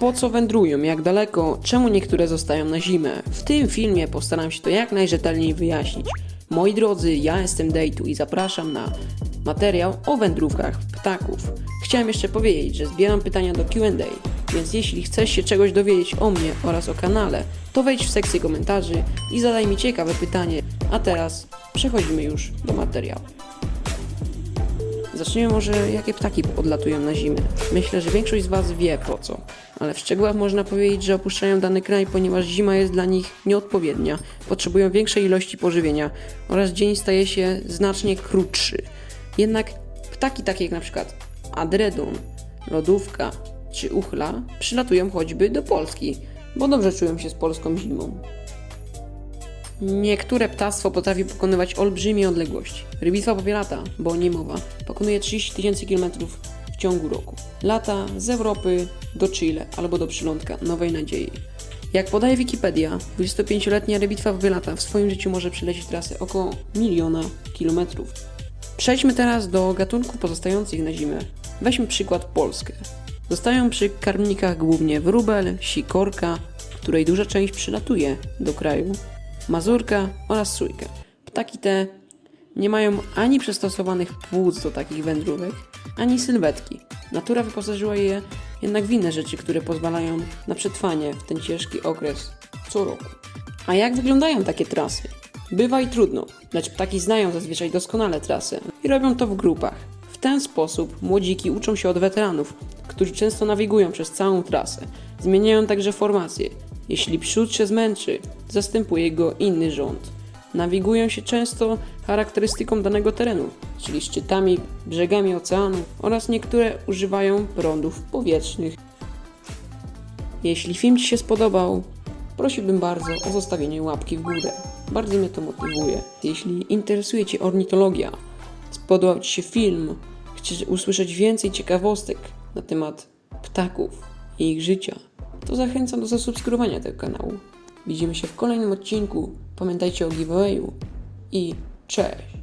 po co wędrują, jak daleko, czemu niektóre zostają na zimę. W tym filmie postaram się to jak najrzetelniej wyjaśnić. Moi drodzy, ja jestem Dejtu i zapraszam na materiał o wędrówkach ptaków. Chciałem jeszcze powiedzieć, że zbieram pytania do Q&A, więc jeśli chcesz się czegoś dowiedzieć o mnie oraz o kanale, to wejdź w sekcję komentarzy i zadaj mi ciekawe pytanie. A teraz przechodzimy już do materiału. Zacznijmy może, jakie ptaki odlatują na zimę. Myślę, że większość z Was wie po co, ale w szczegółach można powiedzieć, że opuszczają dany kraj, ponieważ zima jest dla nich nieodpowiednia, potrzebują większej ilości pożywienia oraz dzień staje się znacznie krótszy. Jednak ptaki takie jak na przykład adredon, lodówka czy uchla przylatują choćby do Polski, bo dobrze czują się z polską zimą. Niektóre ptactwo potrafi pokonywać olbrzymie odległości. Rybitwa popielata, bo o niej mowa, pokonuje 30 tysięcy kilometrów w ciągu roku. Lata z Europy do Chile albo do przylądka Nowej Nadziei. Jak podaje Wikipedia, 25-letnia rybitwa popielata w swoim życiu może przelecieć trasę około miliona kilometrów. Przejdźmy teraz do gatunków pozostających na zimę. Weźmy przykład Polskę. Zostają przy karmnikach głównie wróbel, sikorka, której duża część przylatuje do kraju, mazurka oraz sójka. Ptaki te nie mają ani przystosowanych płuc do takich wędrówek, ani sylwetki. Natura wyposażyła je jednak w inne rzeczy, które pozwalają na przetrwanie w ten ciężki okres co roku. A jak wyglądają takie trasy? Bywa i trudno, lecz ptaki znają zazwyczaj doskonale trasę i robią to w grupach. W ten sposób młodziki uczą się od weteranów, którzy często nawigują przez całą trasę. Zmieniają także formację. Jeśli przód się zmęczy, zastępuje go inny rząd. Nawigują się często charakterystyką danego terenu, czyli szczytami, brzegami oceanu oraz niektóre używają prądów powietrznych. Jeśli film Ci się spodobał, prosiłbym bardzo o zostawienie łapki w górę. Bardzo mnie to motywuje. Jeśli interesuje Cię ornitologia, spodobał Ci się film, chcesz usłyszeć więcej ciekawostek na temat ptaków i ich życia, to zachęcam do zasubskrybowania tego kanału. Widzimy się w kolejnym odcinku. Pamiętajcie o giveawayu i cześć!